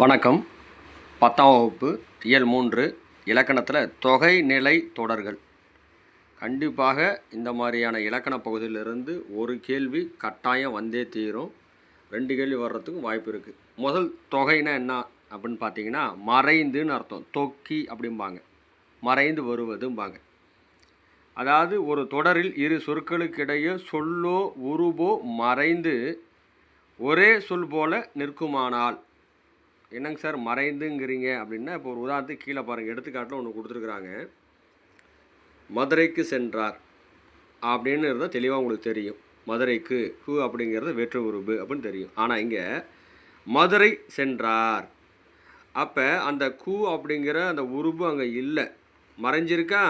வணக்கம். பத்தாம் வகுப்பு இயல் மூன்று இலக்கணத்தில் தொகை நிலை தொடர்கள். கண்டிப்பாக இந்த மாதிரியான இலக்கண பகுதியிலிருந்து ஒரு கேள்வி கட்டாயம் வந்தே தீரும். ரெண்டு கேள்வி வர்றதுக்கும் வாய்ப்பு இருக்குது முதல் தொகைனா என்ன அப்படின்னு பார்த்தீங்கன்னா மறைந்துன்னு அர்த்தம். தொக்கி அப்படிம்பாங்க. மறைந்து வருவதும்பாங்க. அதாவது ஒரு தொடரில் இரு சொற்களுக்கிடையே சொல்லோ உருவோ மறைந்து ஒரே சொல் போல நிற்குமானால் என்னங்க சார் மறைந்துங்கிறீங்க அப்படின்னா இப்போ ஒரு உதாரணத்துக்கு கீழே பாருங்கள் எடுத்துக்காட்டில் ஒன்று கொடுத்துருக்குறாங்க. மதுரைக்கு சென்றார் அப்படின்னு இருந்தால் தெளிவாக உங்களுக்கு தெரியும். மதுரைக்கு ஹூ அப்படிங்கிறது வேற்று உருபு அப்படின்னு தெரியும். ஆனால் இங்கே மதுரை சென்றார். அப்போ அந்த கு அப்படிங்கிற அந்த உருபு அங்கே இல்லை. மறைஞ்சிருக்கா?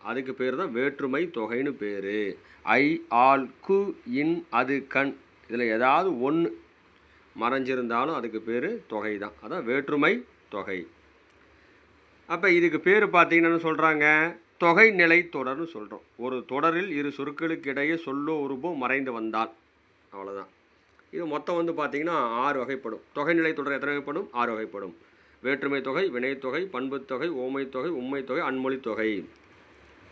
அதுக்கு பேர் தான் வேற்றுமை தொகைன்னு பேர். ஐ ஆல் கு இன் அது கண். இதில் ஏதாவது ஒன்று மறைஞ்சிருந்தாலும் அதுக்கு பேர் தொகை தான் அதான் வேற்றுமை தொகை. அப்போ இதுக்கு பேர் பார்த்தீங்கன்னு சொல்கிறாங்க தொகை நிலை தொடர்னு சொல்கிறோம் ஒரு தொடரில் இரு சொற்களுக்கு இடையே சொல்லோ உருவோ மறைந்து வந்தால். அவ்வளோதான் இது மொத்தம் வந்து பார்த்திங்கன்னா ஆறு வகைப்படும். தொகை நிலை தொடர் எத்தனை வகைப்படும்? ஆறு வகைப்படும். வேற்றுமை தொகை வினைத்தொகை பண்புத்தொகை ஓமைத்தொகை உண்மைத்தொகை அன்மொழி தொகை.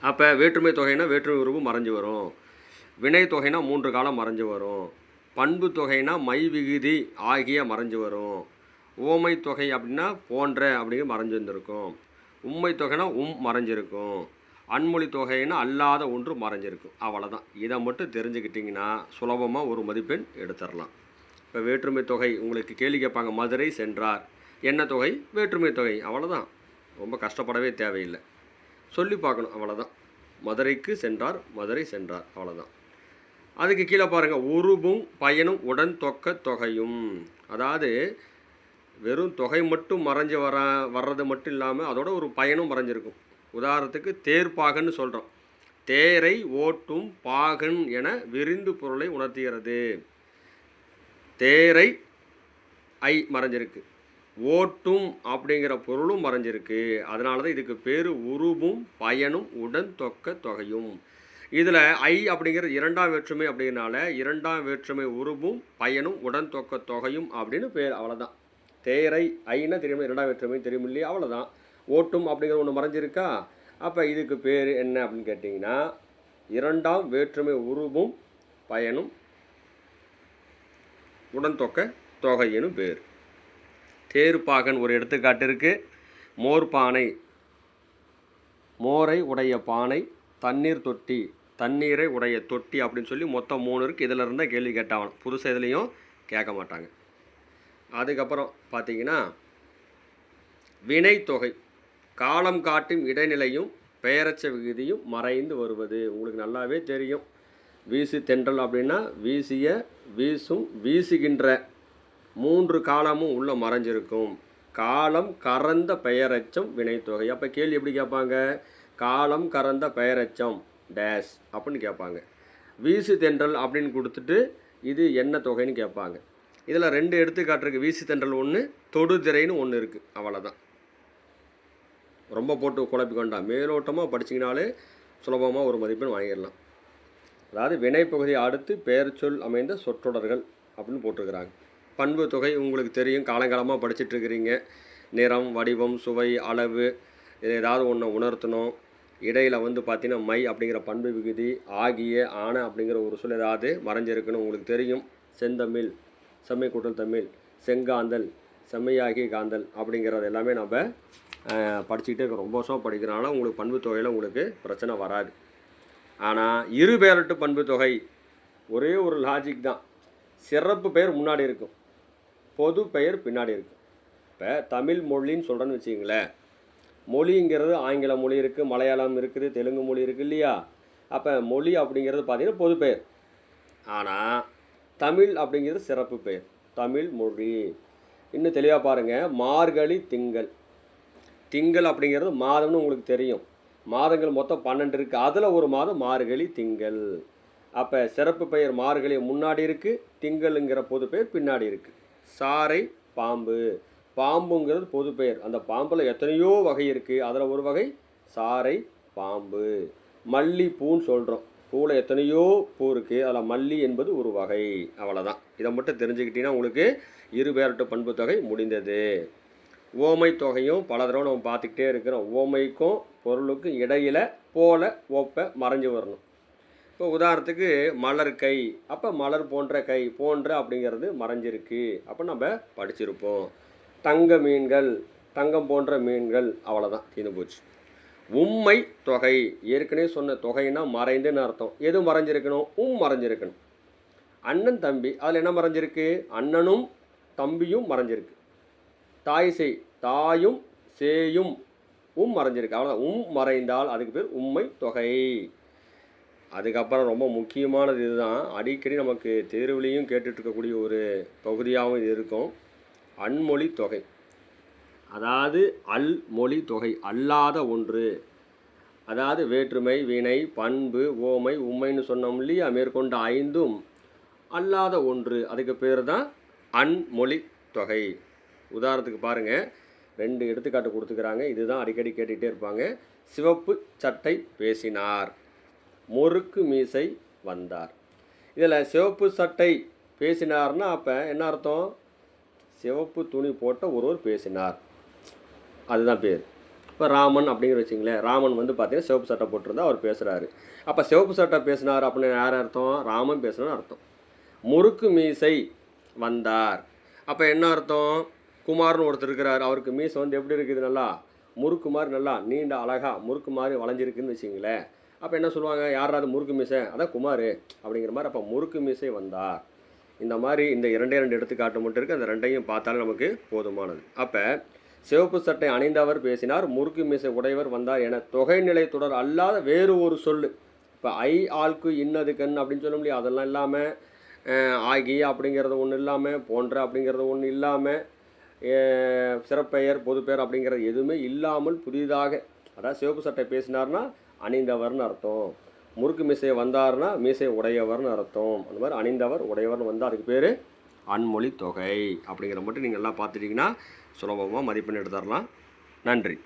அப்போ வேற்றுமை தொகைனா வேற்றுமை உருவம் மறைஞ்சு வரும். வினை தொகைனா மூன்று காலம் மறைஞ்சு வரும். பண்பு தொகைனா மை விகுதி ஆகிய மறைஞ்சு வரும். ஓமை தொகை அப்படின்னா போன்ற அப்படிங்கிற மறைஞ்சு வந்திருக்கும். உண்மை தொகைனா உம் மறைஞ்சிருக்கும். அன்மொழி தொகைன்னா அல்லாத ஒன்று மறைஞ்சிருக்கும். அவ்வளோதான் இதை மட்டும் தெரிஞ்சுக்கிட்டிங்கன்னா சுலபமாக ஒரு மதிப்பெண் எடுத்துடலாம். இப்போ வேற்றுமை தொகை உங்களுக்கு கேள்வி கேட்பாங்க மதுரை சென்றார். என்ன தொகை? வேற்றுமை தொகை. அவ்வளோதான் ரொம்ப கஷ்டப்படவே தேவையில்லை. சொல்லி பார்க்கணும். அவ்வளோதான் மதுரைக்கு சென்றார் மதுரை சென்றார். அவ்வளோதான் அதுக்கு கீழே பாருங்கள் உருவும் பயனும் உடன் தொக்க தொகையும். அதாவது வெறும் தொகை மட்டும் மறைஞ்சு வர வர்றது மட்டும் இல்லாமல் அதோட ஒரு பயனும் மறைஞ்சிருக்கும். உதாரணத்துக்கு தேர்ப்பாகன்னு சொல்கிறோம் தேரை ஓட்டும் பாகன் என விரிந்து பொருளை உணர்த்துகிறது. தேரை ஐ மறைஞ்சிருக்கு. ஓட்டும் அப்படிங்கிற பொருளும் மறைஞ்சிருக்கு. அதனால தான் இதுக்கு பேர் உருவும் பயனும் உடன் தொக்க தொகையும். இதில் ஐ அப்படிங்கிற இரண்டாம் வேற்றுமை அப்படிங்கிறனால இரண்டாம் வேற்றுமை உருவும் பயனும் உடன் தொக்க தொகையும் அப்படின்னு பேர் அவ்வளோதான் தேரை ஐன்னா தெரியுமா இரண்டாம் வேற்றுமை தெரியும் இல்லையா? அவ்வளோதான் ஓட்டும் அப்படிங்கிற ஒன்று மறைஞ்சிருக்கா? அப்போ இதுக்கு பேர் என்ன அப்படின்னு கேட்டிங்கன்னா இரண்டாம் வேற்றுமை உருவும் பயனும் உடன் தொக்க தொகையினும் பேர். தேர்ப்பாகன் ஒரு எடுத்துக்காட்டு இருக்குது மோர் பானை மோரை உடைய பானை தண்ணீர் தொட்டி தண்ணீரை உடைய தொட்டி அப்படின்னு சொல்லி மொத்தம் மூணு இருக்குது இதில் இருந்தால் கேள்வி கேட்டாகணும் புதுசாக இதுலேயும் கேட்க மாட்டாங்க. அதுக்கப்புறம் பார்த்தீங்கன்னா வினைத்தொகை காலம் காட்டும் இடைநிலையும் பெயரச்ச விகுதியும் மறைந்து வருவது. உங்களுக்கு நல்லாவே தெரியும். வீசு தென்றல் அப்படின்னா வீசிய வீசும் வீசுகின்ற மூன்று காலமும் உள்ளே மறைஞ்சிருக்கும். காலம் கறந்த பெயரச்சம் வினைத்தொகை அப்போ கேள்வி எப்படி கேட்பாங்க? காலம் கறந்த பெயரச்சம் டேஷ் அப்படின்னு கேட்பாங்க. வீசு தென்றல் அப்படின்னு கொடுத்துட்டு இது என்ன தொகைன்னு கேட்பாங்க. இதில் ரெண்டு எடுத்துக்காட்டுருக்கு. வீசு தென்றல் ஒன்று தொடுதிரைன்னு ஒன்று இருக்குது அவ்வளோதான் ரொம்ப போட்டு குழப்பிக்கொண்டா மேலோட்டமாக படிச்சிங்கனாலே சுலபமாக ஒரு மதிப்பெண் வாங்கிடலாம். அதாவது வினைப்பகுதி அடுத்து பெயர்ச்சொல் அமைந்த சொற்றொடர்கள் அப்படின்னு போட்டிருக்கிறாங்க. பண்பு தொகை உங்களுக்கு தெரியும். காலங்காலமாக படிச்சுட்டு இருக்கிறீங்க. நிறம் வடிவம் சுவை அளவு இது ஏதாவது ஒன்று உணர்த்தணும். இடையில் வந்து பார்த்தீங்கன்னா மை அப்படிங்கிற பண்பு விகுதி ஆகிய ஆன அப்படிங்கிற ஒரு சொல் ஏதாவது மறைஞ்சிருக்குன்னு உங்களுக்கு தெரியும். செந்தமிழ் செம்மை கூட்டல் தமிழ் செங்காந்தல் செம்மையாகி காந்தல் அப்படிங்கிறது எல்லாமே நம்ம படிச்சுக்கிட்டே இருக்கோம். ரொம்ப வருஷம் படிக்கிறனால உங்களுக்கு பண்பு தொகையில் உங்களுக்கு பிரச்சனை வராது. ஆனால் இரு பேரட்டு பண்பு தொகை ஒரே ஒரு லாஜிக் தான். சிறப்பு பெயர் முன்னாடி இருக்கும் பொது பெயர் பின்னாடி இருக்கும். இப்போ தமிழ் மொழின்னு சொல்கிறேன்னு வச்சிங்களேன் மொழிங்கிறது ஆங்கில மொழி இருக்குது மலையாளம் இருக்குது தெலுங்கு மொழி இருக்குது இல்லையா? அப்போ மொழி அப்படிங்கிறது பார்த்திங்கன்னா பொது பெயர். ஆனால் தமிழ் அப்படிங்கிறது சிறப்பு பெயர். தமிழ் மொழி. இன்னும் தெளிவாக பாருங்கள் மார்கழி திங்கள். திங்கள் அப்படிங்கிறது மாதம்னு உங்களுக்கு தெரியும். மாதங்கள் மொத்தம் பன்னெண்டு இருக்குது அதில் ஒரு மாதம் மார்கழி திங்கள். அப்போ சிறப்பு பெயர் மார்கழி முன்னாடி இருக்குது திங்களுங்கிற பொது பெயர் பின்னாடி இருக்குது சாறை பாம்பு. பாம்புங்கிறது பொது பெயர். அந்த பாம்பில் எத்தனையோ வகை இருக்குது அதில் ஒரு வகை சாறை பாம்பு. மல்லிப்பூன்னு சொல்கிறோம் பூவில் எத்தனையோ பூ இருக்குது அதில் மல்லி என்பது ஒரு வகை. அவ்வளோதான் இதை மட்டும் தெரிஞ்சுக்கிட்டீங்கன்னா உங்களுக்கு இருபேரட்டு பண்பு தொகை முடிந்தது. ஓமை தொகையும் பல தடவை நம்ம பார்த்துக்கிட்டே இருக்கிறோம். ஓமைக்கும் பொருளுக்கும் இடையில் போல ஓப்பை மறைஞ்சு வரணும். இப்போ உதாரணத்துக்கு மலர் கை. அப்போ மலர் போன்ற கை போன்ற அப்படிங்கிறது மறைஞ்சிருக்கு. அப்போ நம்ம படிச்சிருப்போம். தங்க மீன்கள் தங்கம் போன்ற மீன்கள் அவ்வளோதான் தீர்ந்து போச்சு. உம்மை தொகை ஏற்கனவே சொன்ன தொகைன்னா மறைந்துன்னு அர்த்தம். எது மறைஞ்சிருக்கணும்? உம் மறைஞ்சிருக்கணும். அண்ணன் தம்பி அதில் என்ன மறைஞ்சிருக்கு? அண்ணனும் தம்பியும் மறைஞ்சிருக்கு. தாய் செய் தாயும் சேயும் உம் மறைஞ்சிருக்கு. அவ்வளோதான் உம் மறைந்தால் அதுக்கு பேர் உம்மை தொகை. அதுக்கப்புறம் ரொம்ப முக்கியமானது இதுதான். அடிக்கடி நமக்கு தேர்வுலேயும் கேட்டுட்ருக்கக்கூடிய ஒரு பகுதியாகவும் இது இருக்கும். அன்மொழி தொகை. அதாவது அல் மொழி தொகை அல்லாத ஒன்று. அதாவது வேற்றுமை வினை பண்பு ஓமை உண்மைன்னு சொன்னோம் இல்லையா? மேற்கொண்ட ஐந்தும் அல்லாத ஒன்று. அதுக்கு பேர் தான் அன்மொழி தொகை. உதாரணத்துக்கு பாருங்கள் ரெண்டு எடுத்துக்காட்டு கொடுத்துக்கிறாங்க. இதுதான் அடிக்கடி கேட்டுகிட்டே இருப்பாங்க. சிவப்பு சட்டை பேசினார். முறுக்கு மீசை வந்தார். இதில் சிவப்பு சட்டை பேசினார்னா அப்போ என்ன அர்த்தம்? சிவப்பு துணி போட்ட ஒருவர் பேசினார். அதுதான் பேர். இப்போ ராமன் அப்படிங்கிற வச்சிங்களேன் ராமன் வந்து பார்த்தீங்கன்னா சிவப்பு சட்டை போட்டிருந்தா அவர் பேசுகிறாரு அப்போ சிவப்பு சட்டை பேசினார் அப்படின்னு யார் அர்த்தம்? ராமன் பேசுனான்னு அர்த்தம். முறுக்கு மீசை வந்தார். அப்போ என்ன அர்த்தம்? குமார்னு ஒருத்தர் இருக்கிறார். அவருக்கு மீசை வந்து எப்படி இருக்குது நல்லா? முறுக்கு மாதிரி நல்லா நீண்ட அழகா முறுக்கு மாதிரி வளைஞ்சிருக்குன்னு வச்சிங்களேன். அப்போ என்ன சொல்லுவாங்க? யாராவது முறுக்கு மீசை? அதான் குமார் அப்படிங்கிற மாதிரி அப்போ முறுக்கு மீசை வந்தார். இந்த மாதிரி இந்த இரண்டே ரெண்டு எடுத்துக்காட்டு மட்டும் இருக்குது அந்த ரெண்டையும் பார்த்தாலும் நமக்கு போதுமானது. அப்போ சிவப்பு சட்டை அணிந்தவர் பேசினார் முறுக்கு மீசை உடையவர் வந்தார் என தொகைநிலை தொடர் அல்லாத வேறு ஒரு சொல் இப்போ ஐ ஆள்க்கு இன்னது கண் அப்படின்னு சொல்ல முடியும் அதெல்லாம் இல்லாமல் ஆகி அப்படிங்கிறது ஒன்று இல்லாமல் போன்ற அப்படிங்கிறது ஒன்று இல்லாமல் சிறப்பெயர் பொதுப்பெயர் அப்படிங்கிறது எதுவுமே இல்லாமல் புதிதாக அதாவது சிவப்பு சட்டை பேசினார்னா அணிந்தவர்னு அர்த்தம். முறுக்கு மீசை வந்தார்னா மீசை உடையவர்னு அர்த்தம். அந்த மாதிரி அணிந்தவர் உடையவர்னு வந்தால் அதுக்கு பேர் அன்மொழி தொகை. அப்படிங்கிற மட்டும் நீங்கள் எல்லாம் பார்த்துட்டிங்கன்னா சுலபமாக மதிப்பெண் எடுத்துடலாம் நன்றி.